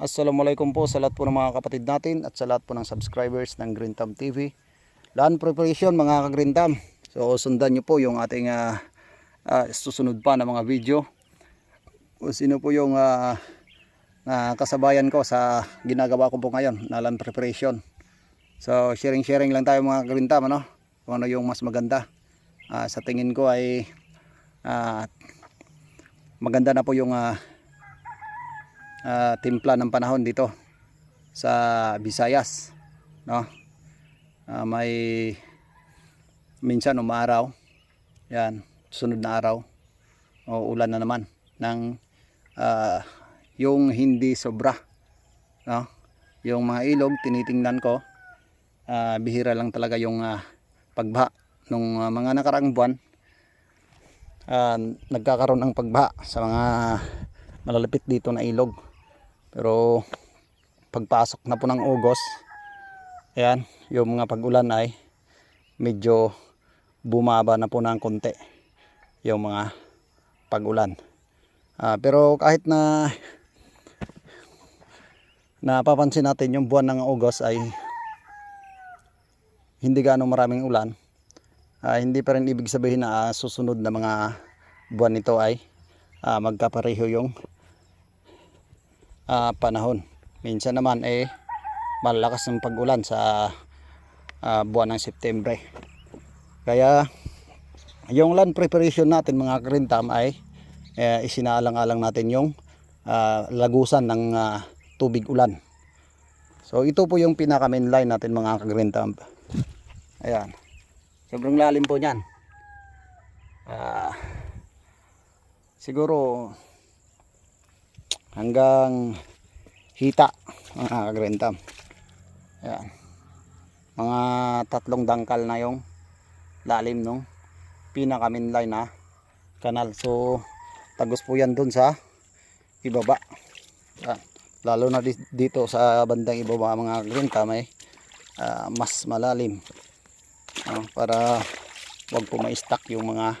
Assalamualaikum po sa lahat po ng mga kapatid natin at sa lahat po ng subscribers ng Green Thumb TV. Land preparation mga ka-Green Thumb. So sundan nyo po yung ating ah, ah, susunod pa na mga video. Kung sino po yung ah, na kasabayan ko sa ginagawa ko po ngayon na land preparation. So sharing-sharing lang tayo mga ka-Green Thumb ano? Kung ano yung mas maganda. Ah, sa tingin ko ay ah, maganda na po yung ah, ah, timpla ng panahon dito sa Visayas no? Ah, may minsan umaraw yan sunod na araw o ulan na naman ng ah, yung hindi sobra no? Yung mga ilog tinitingnan ko ah, bihira lang talaga yung ah, pagbaha nung ah, mga nakaraang buwan. Ah, nagkakaroon ng pagbaha sa mga malalapit dito na ilog pero pagpasok na po ng August, ayan, yung mga pag-ulan ay medyo bumaba na po ng konti yung mga pag-ulan. Ah, pero kahit na napapansin natin yung buwan ng August ay hindi gaano maraming ulan, ah, hindi pa rin ibig sabihin na ah, susunod na mga buwan nito ay ah, magkapareho yung ah, panahon. Minsan naman eh malakas ng pag-ulan sa ah, buwan ng Setyembre. Kaya yung land preparation natin mga karintam ay eh, isinaalang-alang natin yung ah, lagusan ng ah, tubig ulan. So ito po yung pinaka main line natin mga karintam. Ayan. Sobrang lalim po niyan. Ah, siguro hanggang hita mga kagrentam Ayan. mga tatlong dangkal na yung lalim nung pinaka main line na kanal. So tagos po yan dun sa ibaba. Ayan. lalo na di- dito sa bandang ibaba mga kagrentam ay ah, mas malalim Ah, para wag po ma-stack yung mga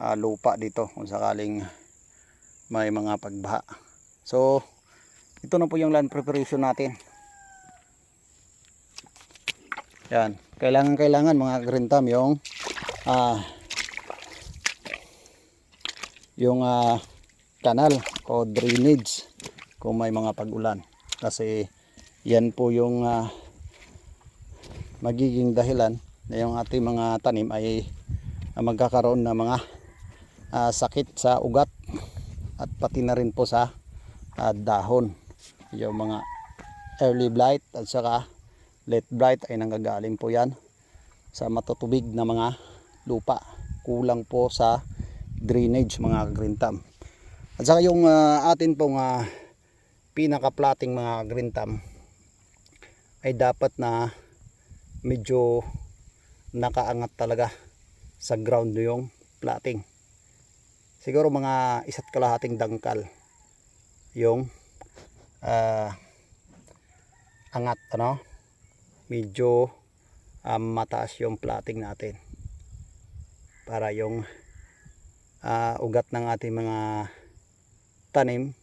ah, lupa dito kung sakaling may mga pagbaha. So, ito na po yung land preparation natin. Yan. Kailangan kailangan mga grintam yung ah yung ah, kanal o drainage kung may mga pag-ulan. Kasi yan po yung ah, magiging dahilan na yung ating mga tanim ay ah, magkakaroon ng mga ah, sakit sa ugat at pati na rin po sa ah, dahon. Yung mga early blight at saka late blight ay nanggagaling po yan sa matutubig na mga lupa. Kulang po sa drainage mga green thumb. At saka yung ah, atin pong uh, pinaka plating mga green thumb ay dapat na medyo nakaangat talaga sa ground yung plating siguro mga isa't kalahating dangkal. Yung ah, angat ano? Medyo ah, mataas yung plating natin. Para yung ah, ugat ng ating mga tanim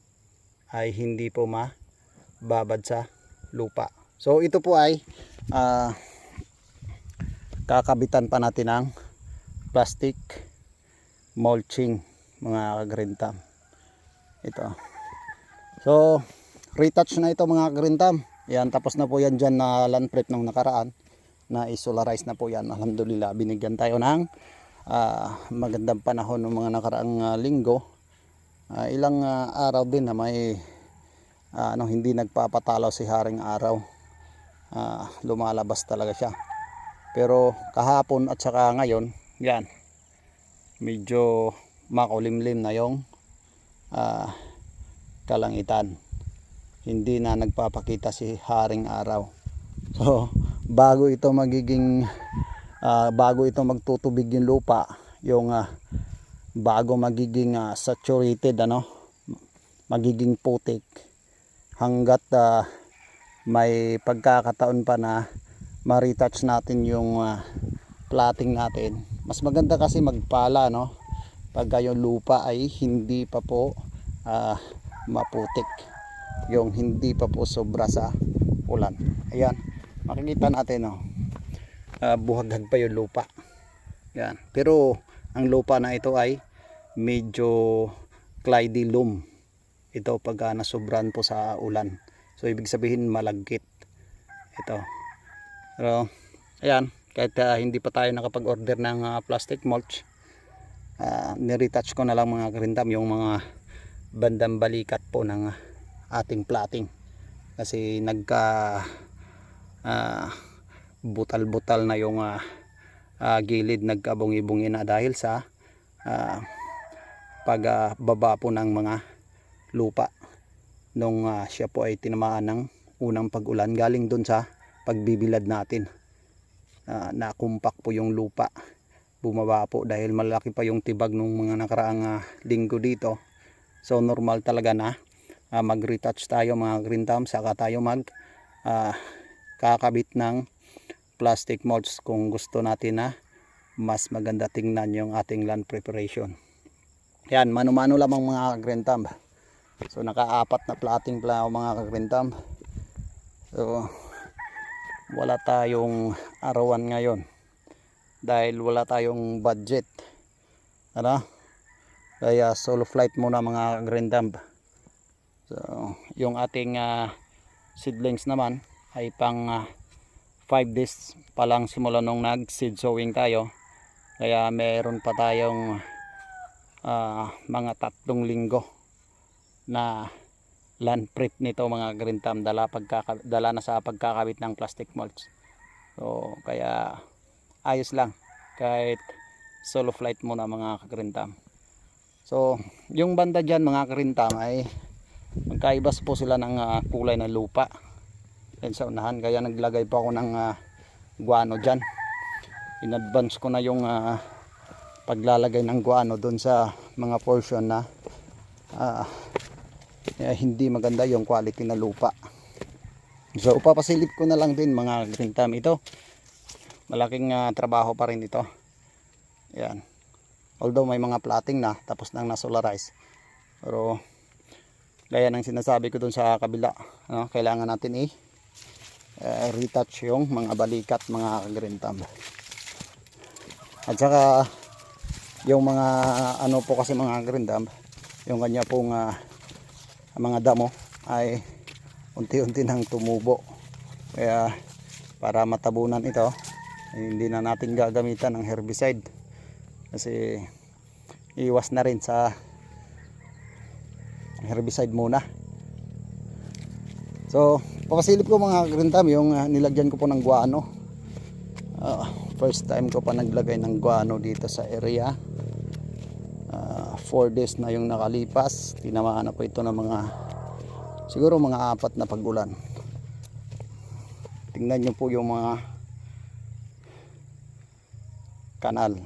ay hindi po mababad sa lupa. So ito po ay ah, kakabitan pa natin ng plastic mulching mga kagrintam ito. So retouch na ito mga kagrintam yan tapos na po yan dyan na land prep nung nakaraan. Na isolarize na po yan. Alhamdulillah binigyan tayo ng ah, magandang panahon ng mga nakaraang ah, linggo. Ah, ilang ah, araw din na may ah, ano, hindi nagpapatalaw si haring araw. Ah, lumalabas talaga siya. Pero kahapon at saka ngayon yan. Medyo makulimlim na yung ah, kalangitan. Hindi na nagpapakita si haring araw. So bago ito magiging ah, bago ito magtutubig yung lupa yung ah, bago magiging ah, saturated ano magiging putik hanggat ah, may pagkakataon pa na ma-retouch natin yung ah, plating natin mas maganda kasi magpala no pagka yung lupa ay hindi pa po ah, maputik. Yung hindi pa po sobra sa ulan. Ayan. Makikita natin oh, ah, buhaghag pa yung lupa. Yan pero ang lupa na ito ay medyo claydy loam ito pag uh, nasobran po sa ulan. So ibig sabihin malagkit. Ito. Pero ayan. Kahit ah, hindi pa tayo nakapag-order ng ah, plastic mulch uh, niretouch ko na lang mga karintam yung mga bandang balikat po ng ah, ating plating. Kasi nagka ah, butal-butal na yung ah, ah, gilid nagkabungi-bungi na dahil sa ah, pagbaba po ng mga lupa nung ah, siya po ay tinamaan ng unang pag-ulan galing dun sa pagbibilad natin. Ah, nakumpak po yung lupa bumaba po dahil malaki pa yung tibag nung mga nakaraang ah, linggo dito. So normal talaga na ah, mag-retouch tayo mga green thumb saka tayo mag ah, kakabit ng plastic mulch kung gusto natin na mas maganda tingnan yung ating land preparation. Yan mano-mano lamang mga green thumb. So nakaapat na plating pala mga green thumb. So wala tayong arawan ngayon dahil wala tayong budget. Ano kaya solo flight muna mga green thumb so yung ating ah, seedlings naman ay pang 5 days pa lang simula nung nag seed sowing tayo. Kaya meron pa tayong ah, mga tatlong linggo na land prep nito mga green thumb dala, pagkaka, dala na sa pagkakabit ng plastic mulch. So kaya ayos lang. Kahit solo flight muna mga thumb so yung banda dyan mga thumb ay magkaibas po sila ng ah, kulay ng lupa. Yan sa unahan. Kaya naglagay pa ako ng ah, guano dyan. In advance ko na yung ah, paglalagay ng guano doon sa mga portion na ah, kaya hindi maganda yung quality na lupa. So papasilip ko na lang din mga thumb ito malaking ah, trabaho pa rin ito. Yan although may mga plating na tapos nang nasolarize. Pero gaya ng sinasabi ko dun sa kabila ano, kailangan natin i eh, retouch yung mga balikat mga green thumb. At saka yung mga ano po kasi mga green thumb yung kanya pong ah, mga damo ay unti-unti nang tumubo. Kaya para matabunan ito hindi na natin gagamitan ng herbicide. Kasi iwas na rin sa herbicide muna. So papasilip ko mga green thumb yung ah, nilagyan ko po ng guano. Ah, first time ko pa naglagay ng guano dito sa area. 4 days na yung nakalipas. Tinamaan na po ito ng mga siguro mga apat na pagulan. Tingnan nyo po yung mga kanal.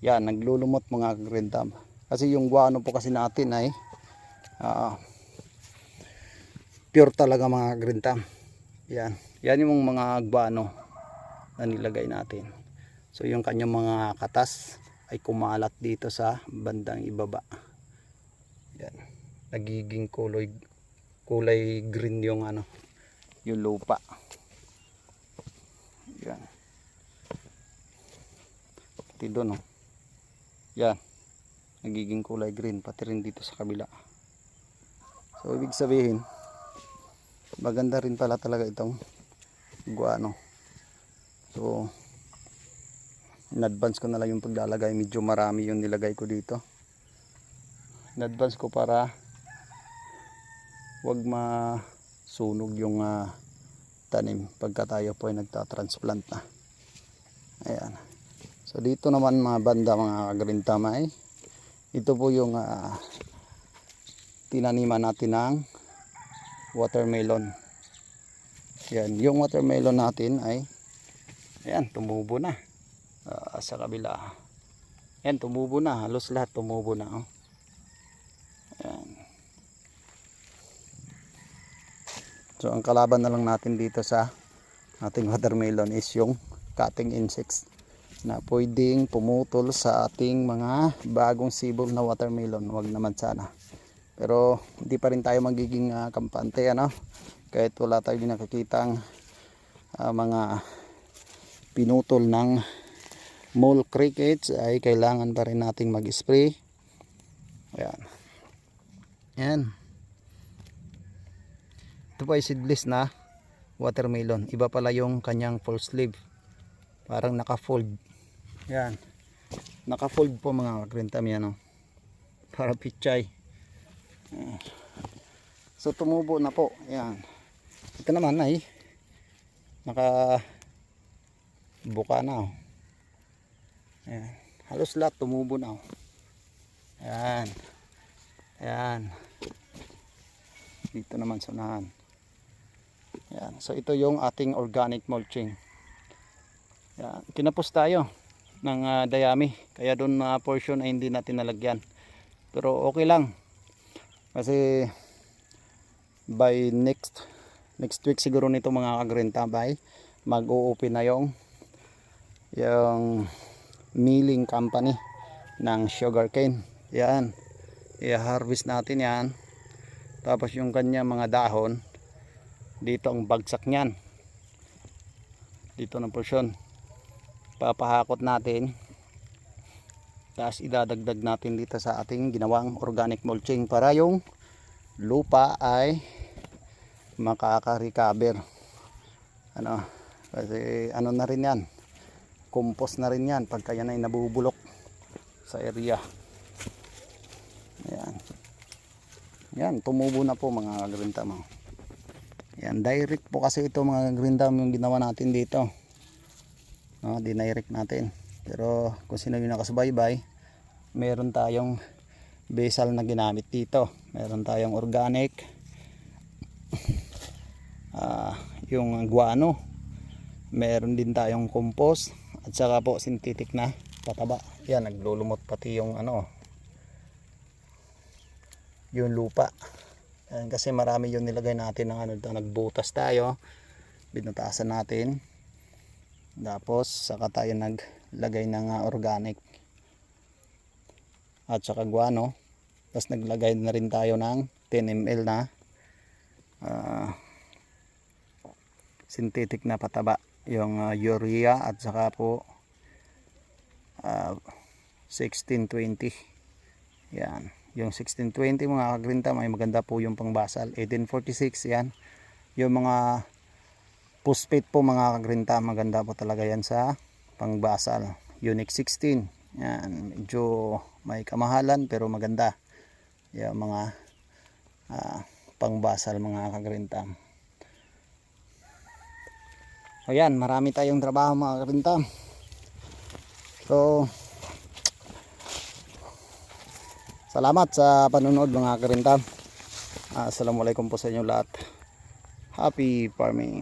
Yan naglulumot mga green thumb kasi yung guano po kasi natin ay ah, pure talaga mga green thumb yan. Yan yung mga guano na nilagay natin. So yung kanyang mga katas ay kumalat dito sa bandang ibaba. Yan. Nagiging kulay kulay green yung ano yung lupa. Yan pati doon oh. yan. Nagiging kulay green pati rin dito sa kabila. So ibig sabihin maganda rin pala talaga itong guano. So in advance ko na lang yung paglalagay. Medyo marami yung nilagay ko dito. In advance ko para wag masunog yung ah, tanim pagka tayo po ay nagtatransplant na. Ayan so dito naman mga banda mga green tamay ito po yung ah, tinaniman natin ng watermelon. Yan yung watermelon natin ay ayan tumubo na. Ah, sa kabila. Yan tumubo na. Halos lahat tumubo na oh. yan so ang kalaban na lang natin dito sa ating watermelon is yung cutting insects na pwedeng pumutol sa ating mga bagong sibol na watermelon wag naman sana Pero hindi pa rin tayo magiging ah, kampante ano. Kahit wala tayong nakikitang ah, mga pinutol ng mole crickets ay kailangan pa rin nating mag-spray. Ayan. Ayan. Ito pa ay seedless na watermelon. Iba pala yung kanyang full sleeve. Parang naka-fold. Yan. Naka-fold po mga kagrintam yan. Oh. Para pichay. So tumubo na po. Yan. Ito naman ay naka buka na. Oh. Ayan. Halos lahat tumubo na. Oh. Ayan. Ayan. Dito naman sa unahan. Yan. So ito yung ating organic mulching. Yan. Kinapos tayo ng ah, dayami. Kaya doon na portion ay hindi natin nalagyan. Pero okay lang. Kasi by next next week siguro nito mga kagrenta by mag-o-open na yung yung milling company ng sugarcane. Yan. I-harvest natin yan. Tapos yung kanya mga dahon dito ang bagsak niyan dito ng porsyon papahakot natin. Tapos idadagdag natin dito sa ating ginawang organic mulching para yung lupa ay makaka-recover. Ano? Kasi ano na rin yan? Compost na rin yan pagka yan ay nabubulok sa area. Yan yan tumubo na po mga kagrinta mo yan, direct po kasi ito mga green dam yung ginawa natin dito. No, dinirect natin. Pero kung sino yung nakasubaybay, meron tayong basal na ginamit dito. Meron tayong organic. ah yung guano. Meron din tayong compost at saka po synthetic na pataba. Yan, naglulumot pati yung ano yung lupa. Kasi marami yung nilagay natin ng ano, nagbutas tayo. Binutasan natin. Tapos saka tayo naglagay ng ah, organic at saka guano. Tapos naglagay na rin tayo ng 10 ml na ah, synthetic na pataba. Yung ah, urea at saka po ah, 1620. Yan yung 1620 mga kagrinta may maganda po yung pangbasal 1846 yan yung mga phosphate po mga kagrinta maganda po talaga yan sa pangbasal unique 16 yan medyo may kamahalan pero maganda yung mga ah, pangbasal mga kagrinta o yan marami tayong trabaho mga kagrinta so Salamat sa panonood mga karintam. Assalamualaikum po sa inyo lahat. Happy farming.